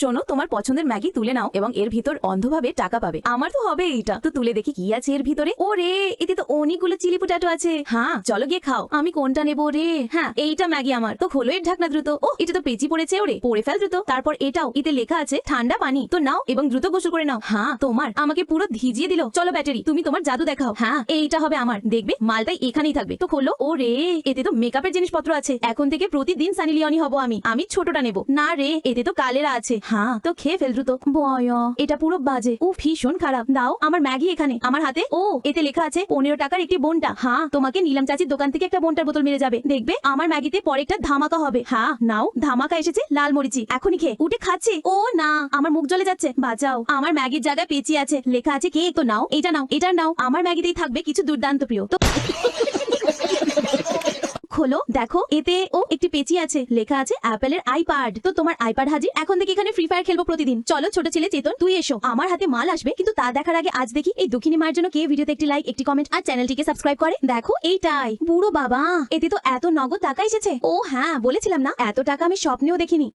শোনো, তোমার পছন্দের ম্যাগি তুলে নাও এবং এর ভিতর অন্ধভাবে টাকা পাবে। আমার তো হবে এইটা তো তুলে দেখি কি আছে এর ভিতরে। ও রে এতে তো অনেকগুলো চিলি পোটাটো আছে। হ্যাঁ চলো গিয়ে খাও। আমি কোনটা নেব রে? হ্যাঁ এইটা ম্যাগি আমার। তো খোলো এর ঢাকনা দ্রুত। ও এটা তো পেঁচি পড়েছে ওরে। পড়ে ফেল দ্রুত। তারপর এটাও। এতে লেখা আছে, ঠান্ডা পানি। তো নাও এবং দ্রুত গোসল করে নাও। হ্যাঁ তোমার। আমাকে পুরো ভিজিয়ে দিল। চলো ব্যাটারি, তুমি তোমার জাদু দেখাও। হ্যাঁ এইটা হবে আমার। দেখবে? মালটাই এখানেই থাকবে। তো খোলো ও রে এতে তো মেকআপের জিনিসপত্র আছে। এখন থেকে প্রতিদিন সানি লিওনি হব আমি। আমি ছোটটা নেব। না রে, এতে তো কালেরা আছে। হ্যাঁ তো খেয়ে ফেল দ্রুত। বয়। এটা পুরো বাজে। ও ভীষণ খারাপ। দাও, আমার ম্যাগি এখানে। আমার হাতে। ও, এতে লেখা আছে পনেরো টাকার একটি বোনটা। হ্যাঁ তোমাকে নিলাম চাচির দোকান থেকে একটা বোনটার বোতল মেরে যাবে। দেখবে, আমার ম্যাগিতে পরে একটা ধামাকা হবে। হ্যাঁ নাও, ধামাকা এসেছে লাল মরিচি। এখনই খেয়ে। উঠে খাচ্ছে। ও, না, আমার মুখ জ্বলে যাচ্ছে। বাঁচাও, আমার ম্যাগির জায়গায় পেঁচি আছে। লেখা আছে কে তো নাও, এটা নাও এটা নাও। আমার ম্যাগিতেই থাকবে কিছু দুর্দান্ত প্রিয়। তো খোলো, দেখো, এতে ও একটি পেঁচি আছে, লেখা আছে অ্যাপেলের আইপ্যাড। তো তোমার আইপ্যাড হাজির, এখন থেকে এখানে ফ্রি ফায়ার খেলব প্রতিদিন। চলো, ছোট ছেলে চেতন, তুই এসো। আমার হাতে মাল আসবে, কিন্তু তা দেখার আগে আজ দেখি এই দুঃখিনী মায়ের জন্য কে ভিডিওতে একটি লাইক একটি কমেন্ট আর চ্যানেলটিকে সাবস্ক্রাইব করে। দেখো, এইটাই। বুড়ো বাবা, এতে তো এত নগদ টাকা এসেছে। ও হ্যাঁ বলেছিলাম না, এত টাকা আমি স্বপ্নেও দেখিনি।